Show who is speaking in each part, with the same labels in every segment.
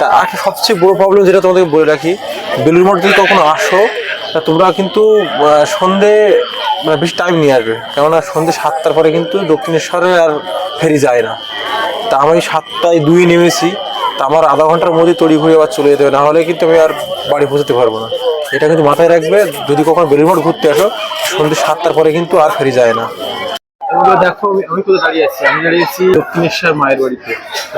Speaker 1: তা একটা সবচেয়ে বড় প্রবলেম যেটা তোমাদেরকে বলে রাখি বেলুর মঠ যদি কখনো আসো, তা তোমরা কিন্তু সন্ধে মানে বেশি টাইম নিয়ে আসবে। কেননা সন্ধে সাতটার পরে কিন্তু দক্ষিণেশ্বরে আর ফেরি যায় না। তা আমি সাতটায় দুই নেমেছি, তা আমার আধা ঘণ্টার মধ্যে তড়ি ঘুরে আবার চলে যেতে হবে নাহলে কিন্তু আমি আর বাড়ি পৌঁছতে পারব না। এটা কিন্তু মাথায় রাখবে, যদি কখনো বেলুর মঠ ঘুরতে আসো, সন্ধে সাতটার পরে কিন্তু আর ফেরি যায় না।
Speaker 2: তোমরা দেখো, আমি কোথায় দাঁড়িয়ে আছি? আমি দাঁড়িয়ে আছি দক্ষিণেশ্বর মায়ের বাড়িতে।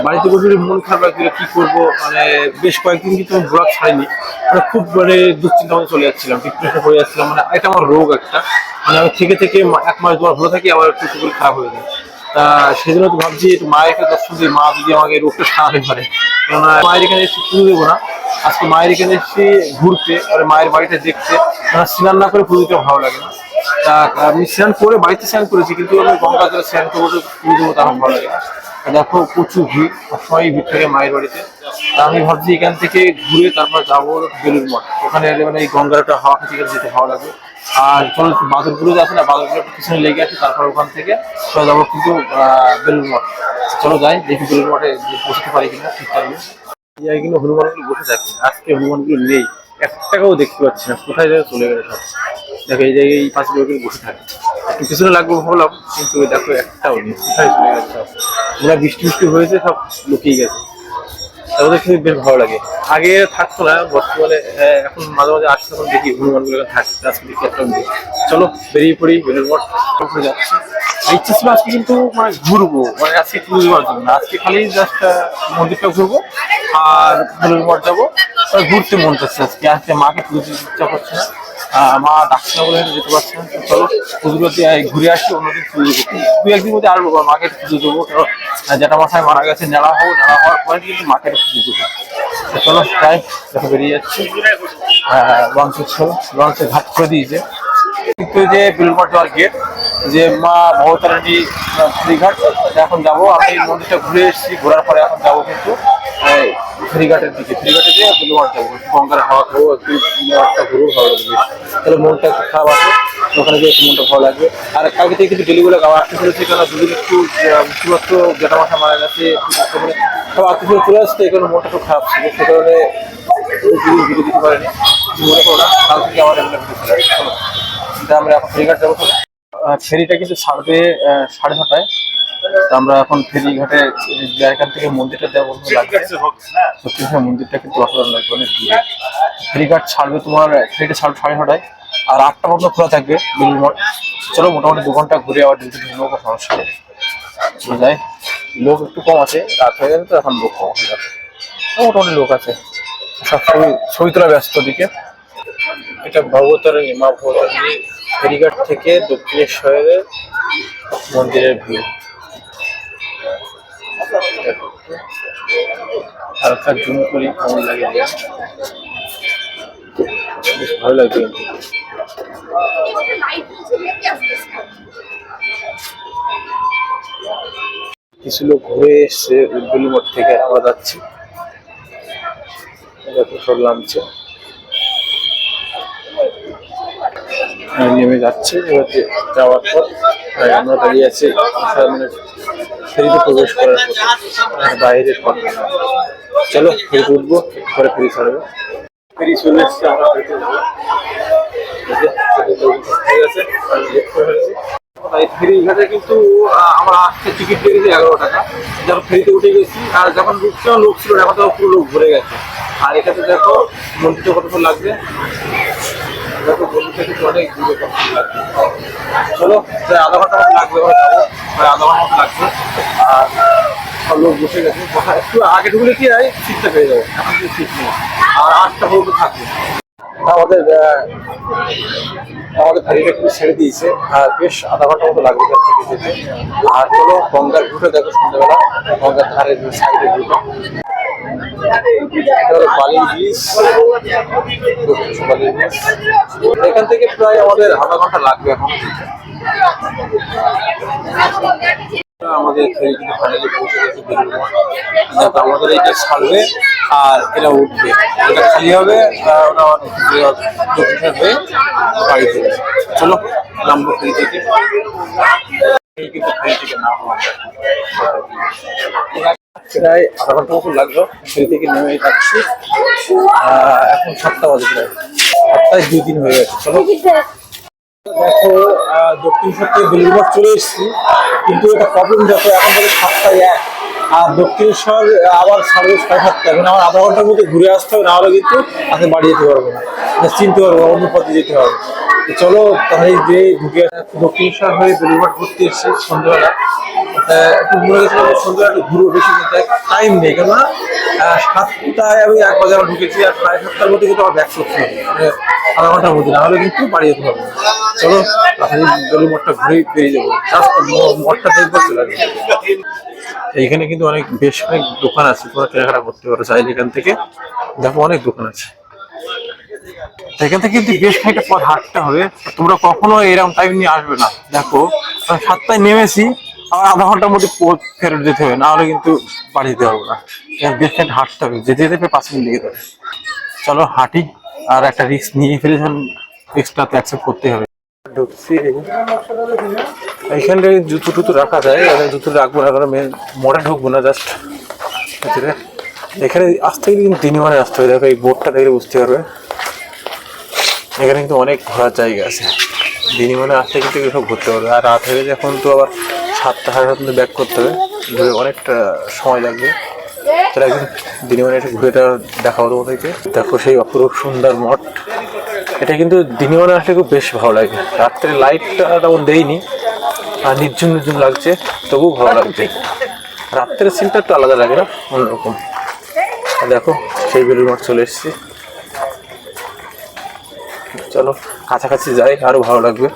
Speaker 2: বাড়িতে বসে মন খারাপ লাগছিল কি করব মানে বেশ কয়েকদিন কিন্তু আমি ব্লগ ছাড়িনি মানে খুব মানে দুশ্চিন্তা মধ্যে চলে যাচ্ছিলাম ডিপ্রেশনে পড়ে যাচ্ছিলাম মানে এটা আমার রোগ একটা। মানে আমি থেকে থেকে এক মাস দুবার ভালো থাকি আবার একটু শরীর খারাপ হয়ে যায়। তা সেই জন্য তো ভাবছি একটু মায়েরকে দর্শন দিই মা যদি আমাকে রোগটা সারাতে পারে। কেননা মায়ের এখানে এসে পুজো দেবো না। আজকে মায়ের এখানে এসে ঘুরতে আর মায়ের বাড়িটা দেখতে কেননা স্নান না করে পুজো দিতে ভালো লাগে না। তা আমি স্নান করে বাড়িতে স্নান করেছি, কিন্তু আমি গঙ্গা জলে স্নান করব তো পুজো দেবো তার ভালো লাগে। দেখো, প্রচুর ভিড় সবসময় ভিড় থাকে মায়ের বাড়িতে। তা আমি ভাবছি এখান থেকে ঘুরে তারপর যাব বেলুর মঠ। ওখানে মানে এই গঙ্গাটা হাওয়া খেতে গেলে যেতে ভালো লাগবে। আর চলো বাদরগুলো আছে না বাদরগুলো পিছনে লেগে আছে, তারপর ওখান থেকে চলে যাব কিন্তু বেলুর মঠ। চলো যাই, দেখি বেলুর মঠে বসতে পারি কিনা ঠিক থাকবে এই কিন্তু হনুমানগুলো বসে থাকে, আজকে হনুমানগুলো নেই। একটাকেও দেখতে পাচ্ছি না, কোথায় যায় চলে গেলে সব। দেখো এই জায়গায় এই পাশে লোকের বসে থাকে। একটু পিছনে লাগবে ভাবলাম কিন্তু দেখো একটাও নেই কোথায় চলে গেছে ওরা বৃষ্টি বৃষ্টি হয়েছে সব লুকিয়ে গেছে। তাদের কিন্তু বেশ ভালো লাগে। আগে থাকতো না বর্তমানে আহ, এখন মাঝে মাঝে আসতে তখন দেখি হনুমানগুলো এখানে থাকে আজকে দেখি একটা। চলো বেরিয়ে পড়ি বেলুর মঠ উপরে যাচ্ছি। ইচ্ছে ছিল আজকে কিন্তু মানে ঘুরবো মানে আজকে পুজো দেওয়ার জন্য আজকে খালি জাস্ট মন্দিরটা ঘুরবো আর বেলুর মঠ যাব। ঘুরতে মন চাচ্ছে আজকে আজকে মাকে পুজো ইচ্ছা করছে না। মা ডাকছে না বলে যেতে পারছে না। চলো পুজো দিয়ে ঘুরে আসি, অন্যদিন পুজো দুই একদিন মধ্যে আসব মাকে পুজো দেবো। জ্যাঠা মশাই মারা গেছে, নেড়া হোক নেড়া হওয়ার পরে কিন্তু মাকে পুজো দেবো। চলো তাই দেখো বেরিয়ে যাচ্ছি। লঞ্চের চলো, লঞ্চে ঘাট করে দিয়েছে কিন্তু যে বিলমঠ যাওয়ার গেট যে মা ভবতারিণী ফেরিঘাট এখন যাব। আমি মন্দিরটা ঘুরে এসেছি, ঘোরার পরে এখন যাব কিন্তু। ফেরিঘাটের দিকে। ফেরিঘাটে যেয়ে বিলমঠ যাব একটু গঙ্গার হাওয়া খাব, একটু একটা ঘুরবো ভালো লাগবে তাহলে মনটা একটু খারাপ আছে, ওখানে গিয়ে একটু মনটা ভালো লাগবে। আর কালকে থেকে কিন্তু ডেলিগুলো গাওয়া আসতে চলেছে কেন দুদিন একটু শুধুমাত্র জেঠা মাসা মারা গেছে, একটু করে সব আত্মীয় চলে আসছে কারণে মনটা একটু খারাপ ছিল। সে কারণে দিতে পারেনি। মনে করো না কাল থেকে আমার আমরা এখন ফেরিঘাট যাব ফেরিটা কিন্তু ছাড়বে সাড়ে ছটায়। তা আমরা এখন ফেরিঘাটে এখান থেকে মন্দিরটা দেওয়া বন্ধু লাগবে সত্যি কথা মন্দিরটা কিন্তু অসাধারণ লাগবে অনেক দূরে ফেরিঘাট ছাড়বে তোমার ফেরিটা ছাড়বে সাড়ে নটায় আর আটটা পর্যন্ত খোলা থাকবে বেলুর মঠ চলো মোটামুটি দু ঘণ্টা ঘুরে আবার ডিউটি নেব কোনো সমস্যা নেই। চলে যাই। লোক একটু কম আছে রাত হয়ে গেছে তো এখন লোক কম হয়ে যাবে মোটামুটি লোক আছে। সব ছবি ছবি তোলা ব্যস্ত দিকে। এটা ভগবতারিণী মা ভগবতারিণী ফেরিঘাট থেকে দক্ষিণেশ্বরের মন্দিরের ভিউ। হালকা জুম করি, কেমন লাগে? বেশ ভালো কিন্তু কিছু লোক ঘুরে এসছে উদ্বেলি মোড় থেকে আমরা যাচ্ছি। সব নামছে। আর নেমে যাচ্ছে। এবার যাওয়ার পর আমরা দাঁড়িয়ে আছি ফেরিতে প্রবেশ করার আর বাইরের চলো ফেরি উঠবো পরে ফেরি ছাড়বো ফেরি চলে এসছে আমরা ফেরিতে যাব ঠিক আছে ফেরি ঘাটে কিন্তু আমরা আসতে টিকিট কেটেছি এগারো টাকা যখন ফেরিতে উঠে গেছি আর যখন উঠছেও লোক ছিল এখন তো পুরো লোক ভরে গেছে আর এখানে দেখো মন্দিরটা কতক্ষণ লাগবে দেখো মন্দিরটা কিন্তু অনেক দূরে কতক্ষণ লাগবে চলো প্রায় আধা ঘণ্টা লাগবে আমরা যাব আধা ঘণ্টা মতো লাগবে আর সব লোক বসে গেছে। একটু আগে ঢুকলে কি হয়? সিটটা পেয়ে যাবে। এখন কিন্তু সিট নেই। আর আটটা পর্যন্ত থাকবে। আমাদের আমাদের গাড়িটা কিন্তু ছেড়ে দিয়েছে। আর বেশ আধা ঘণ্টা মতো লাগবে এখান থেকে যেতে। আর চলো, গঙ্গার ভিউটা দেখো সন্ধ্যাবেলা। গঙ্গার ধারের সাইডের ভিউটা বালির বীজ বালির বীজ এখান থেকে প্রায় আমাদের আধা ঘণ্টা লাগবে এখন। আমাদের ফেরি কিন্তু ফাইনালি পৌঁছে গেছে বেলুড় আমাদের এইটা ছাড়বে, আর এরা উঠবে। এটা খালি হবে ওরা হয়ে চলো, নামবো ফেরি থেকে। কিন্তু আমরা। প্রায় আধা ঘণ্টা মতো লাগল সিঁড়ি থেকে নেমে যাচ্ছি। এখন সাতটা বাজে প্রায়। সাতটায় দুই দিন হয়ে গেছে। চলো। দেখো দক্ষিণ সত্যি বেলুরঘাট চলে এসেছি। কিন্তু এটা প্রবলেম দেখো, এখন বলে সাতটায় এক। আর দক্ষিণেশ্বর আবার সাড়ে সাড়ে সাতটা মানে আমার আধা ঘণ্টার মধ্যে ঘুরে আসতে হবে, না হলে কিন্তু আমি বাড়ি যেতে পারব না। চিনতে পারব অন্য পথে যেতে হবে চলো তাহলে যে ঢুকে দক্ষিণেশ্বর হয়ে বেলুরঘাট ঘুরতে এসেছি সন্ধ্যাবেলা। একটু মনে গেছিলাম সন্ধ্যাবেলা একটু ঘুরবো বেশি টাইম নেই। কেননা সাতটায় আমি এক বাজে আমার ঢুকেছি আর সাড়ে সাতটার মধ্যে কিন্তু আমার ব্যাক করতে হবে আধা ঘণ্টার মধ্যে নাহলে কিন্তু বাড়ি যেতে হবে। চলো, তাহলে বেলুর মঠটা ঘুরে বেরিয়ে যাব। জাস্ট মঠটা দেখব, চলে। এইখানে কিন্তু অনেক, বেশ অনেক দোকান আছে, তোমরা কেনাকাটা করতে পারো চাইলে এখান থেকে। দেখো, অনেক দোকান আছে। তো এখান থেকে কিন্তু বেশ খানিকটা পথ হাঁটতে হবে, তোমরা কখনো এরকম টাইম নিয়ে আসবে না। দেখো সাতটায় নেমেছি, আমার আধা ঘণ্টার মধ্যে ফেরত যেতে হবে, না হলে কিন্তু বাড়ি যেতে পারব না। বেশ খানিকটা হাঁটতে হবে, যেতে যেতে পাঁচ মিনিট লেগে যাবে। চলো, হাঁটি, আর একটা রিস্ক নিয়ে ফেলেছেন রিস্কটা তো অ্যাকসেপ্ট করতে হবে। ঢুকছি। এইখানটায় জুতো টুতো রাখা যায়, এখানে জুতো রাখব না, কারণ মোড়ে ঢুকবো না জাস্ট এখানে আসতে গেলে কিন্তু দিনই মানে আসতে হবে, দেখো এই বোর্ডটা দেখলে বুঝতে পারবে। এখানে কিন্তু অনেক ঘোরার জায়গা আছে। দিনই মানে আসতে কিন্তু এগুলো সব ঘুরতে পারবে আর রাত হয়ে এখন তো আবার সাতটা সাড়ে সাতটা ব্যাক করতে হবে, ঘুরে অনেকটা সময় লাগবে। তাহলে একদিন মানে একটু ঘুরে দেখাবো তোমাদেরকে। দেখো সেই অপরূপ সুন্দর মঠ। এটা কিন্তু দিনে বেলা আসলে খুব বেশ ভালো লাগে। রাত্রে লাইটটা তেমন দেয়নি, আর নির্জন নির্জন লাগছে, তবুও ভালো লাগছে। রাত্রের সিনটা একটু আলাদা লাগে না? অন্যরকম। দেখো সেই বেলুর মাঠ চলে এসেছি। চলো, কাছাকাছি যাই, আরও ভালো লাগবে।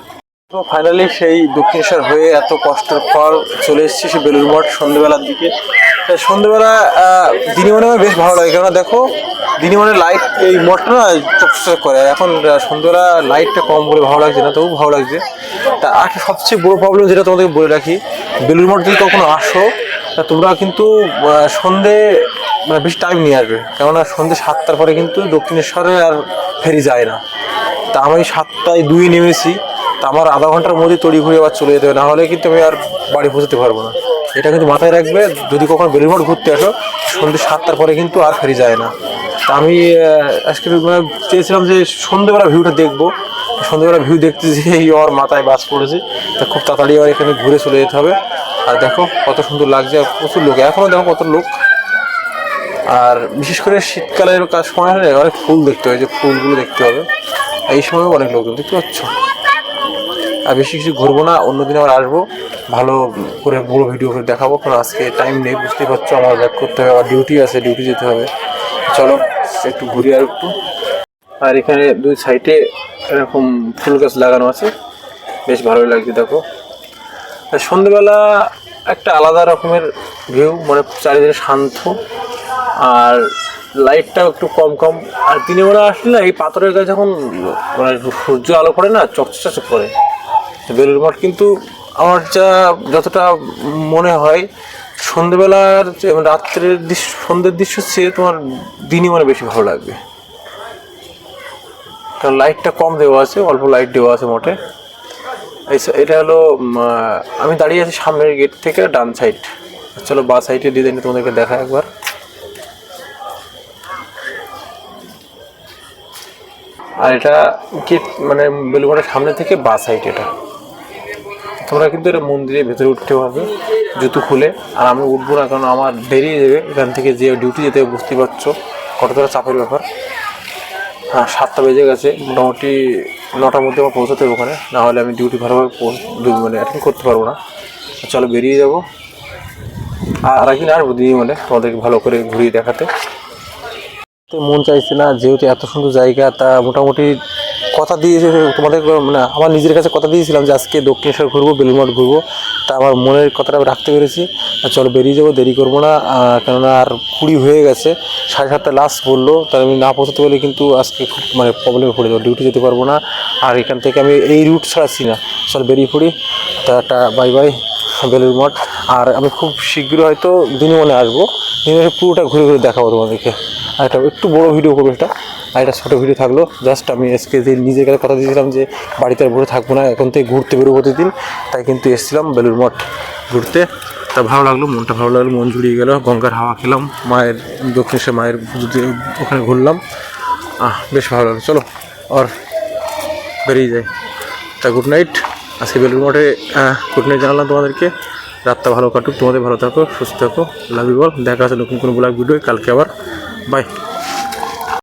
Speaker 2: তো ফাইনালি সেই দক্ষিণেশ্বর হয়ে এত কষ্টের পর চলে এসেছি সেই বেলুর মঠ সন্ধ্যেবেলার দিকে। সন্ধ্যেবেলা দিনে মনে হয় বেশ ভালো লাগে। কেননা দেখো, দিনে মনে লাইট এই মঠটা না চকচক করে। এখন সন্ধ্যেবেলা লাইটটা কম বলে ভালো লাগছে না তবু ভালো লাগছে। তা একটা সবচেয়ে বড় প্রবলেম যেটা তোমাদেরকে বলে রাখি বেলুর মঠ যদি কখনো আসো, তা তোমরা কিন্তু সন্ধে মানে বেশি টাইম নিয়ে আসবে। কেননা সন্ধে সাতটার পরে কিন্তু দক্ষিণেশ্বরে আর ফেরি যায় না। তা আমি সাতটায় দুই নেমেছি, তা আমার আধা ঘণ্টার মধ্যে তড়ি ঘুরে আবার চলে যেতে হবে না হলে কিন্তু আমি আর বাড়ি পৌঁছতে পারব না। এটা কিন্তু মাথায় রাখবে, যদি কখনো বেলুরমঠ ঘুরতে আসো, সন্ধ্যে সাতটার পরে কিন্তু আর ফেরি যায় না। তা আমি আজকে মানে চেয়েছিলাম যে সন্ধ্যেবেলা ভিউটা দেখব, সন্ধ্যেবেলা ভিউ দেখতে যেই ওর মাথায় বাস পড়েছে, তা খুব তাড়াতাড়ি আবার এখানে ঘুরে চলে যেতে হবে। আর দেখো কত সুন্দর লাগছে, আর প্রচুর লোক এখনও দেখো কত লোক। আর বিশেষ করে শীতকালের কাজ সময় হলে অনেক ফুল দেখতে হয়, যে ফুলগুলো দেখতে হবে। এই সময়ও অনেক লোকজন দেখতে পাচ্ছ। আর বেশি কিছু ঘুরবো না, অন্যদিন আবার আসব। ভালো করে বড় ভিডিও করে দেখাবো, কারণ আজকে টাইম নেই, বুঝতেই পারছ, আমার ব্যাক করতে হবে আবার ডিউটি আছে ডিউটি যেতে হবে। চলো, একটু ঘুরি আর একটু। আর এখানে দুই সাইডে এরকম ফুল গাছ লাগানো আছে। বেশ ভালোই লাগছে, দেখো। আর সন্ধ্যেবেলা একটা আলাদা রকমের ভিউ মানে চারিদিকে শান্ত। আর লাইটটাও একটু কম কম। আর দিনে বেলা আসলে এই পাথরের গায়ে যখন মানে সূর্য আলো পড়ে না, চকচক করে। তো বেলুর মঠ কিন্তু আমার যা যতটা মনে হয় সন্ধ্যেবেলার মানে রাত্রের দৃশ্য, সন্ধ্যের দৃশ্য চেয়ে তোমার দিনই মানে বেশি ভালো লাগবে। কারণ লাইটটা কম দেওয়া আছে, অল্প লাইট দেওয়া আছে মোটে এটা হলো আমি দাঁড়িয়ে আছি সামনের গেট থেকে ডান সাইড চলো বা সাইডের ডিজাইনটা তোমাদেরকে দেখা একবার। আর এটা গেট মানে বেলুমারের সামনে থেকে বা সাইড এটা। তোমরা কিন্তু এটা মন্দিরের ভেতরে উঠতে পারবে, জুতো খুলে। আর আমি উঠবো না, কারণ আমার দেরি যাবে। এখান থেকে যে ডিউটি যেতে হবে বুঝতে পারছ কতটা চাপের ব্যাপার। হ্যাঁ সাতটা বেজে গেছে, মোটামুটি নটার মধ্যে আমার পৌঁছাতে হবে ওখানে। না হলে আমি ডিউটি ভালোভাবে মানে অ্যাটেন্ড করতে পারব না। চলো বেরিয়ে যাব। আর আরেকদিন আসব দিয়ে মানে তোমাদেরকে ভালো করে ঘুরিয়ে দেখাতে। তো মন চাইছে না, যেহেতু এত সুন্দর জায়গা, তা মোটামুটি কথা দিয়েছে, তোমাদের মানে আমার নিজের কাছে কথা দিয়েছিলাম যে আজকে দক্ষিণেশ্বর ঘুরবো বেলুমঠ ঘুরবো। তা আমার মনের কথাটা রাখতে পেরেছি। চলো বেরিয়ে যাব, দেরি করব না। কেননা আর কুড়ি হয়ে গেছে, সাড়ে সাতটা লাস্ট বলল তার আমি না পৌঁছাতে পারলে কিন্তু আজকে খুব মানে প্রবলেমে পড়ে যাব ডিউটি যেতে পারব না। আর এখান থেকে আমি এই রুট ছাড়াচ্ছি না। চল বেরিয়ে পড়ি। তা বাই বাই বেলুর মঠ আর আমি খুব শীঘ্রই হয়তো দিনে মনে আসব। দিনে পুরোটা ঘুরে ঘুরে দেখাবো তোমাদেরকে। আর একটা একটু বড় ভিডিও করব এটা। আর একটা ছোটো ভিডিও থাকল। জাস্ট আমি আজকে যে নিজের কাছে কথা দিয়েছিলাম যে বাড়িতে আর বসে থাকব না, এখন থেকে ঘুরতে বেরোবো প্রতিদিন। তাই কিন্তু এসেছিলাম বেলুর মঠ ঘুরতে।
Speaker 1: তা ভালো লাগল, মনটা ভালো লাগল, মন জুড়িয়ে গেল। গঙ্গার হাওয়া খেলাম, মায়ের দক্ষিণেশ্বর মায়ের ওখানে ঘুরলাম। আহ, বেশ ভালো লাগল। চলো, আর বেরিয়ে যাই। তা গুড নাইট আজকে বেলুর মঠে গুড নাইট জানালাম তোমাদেরকে। রাতটা ভালো কাটুক, তোমাদের ভালো থাকো, সুস্থ থাকো। লাভ ইউ বল দেখা আছে নতুন কোনো ব্লগ ভিডিও কালকে আবার বাই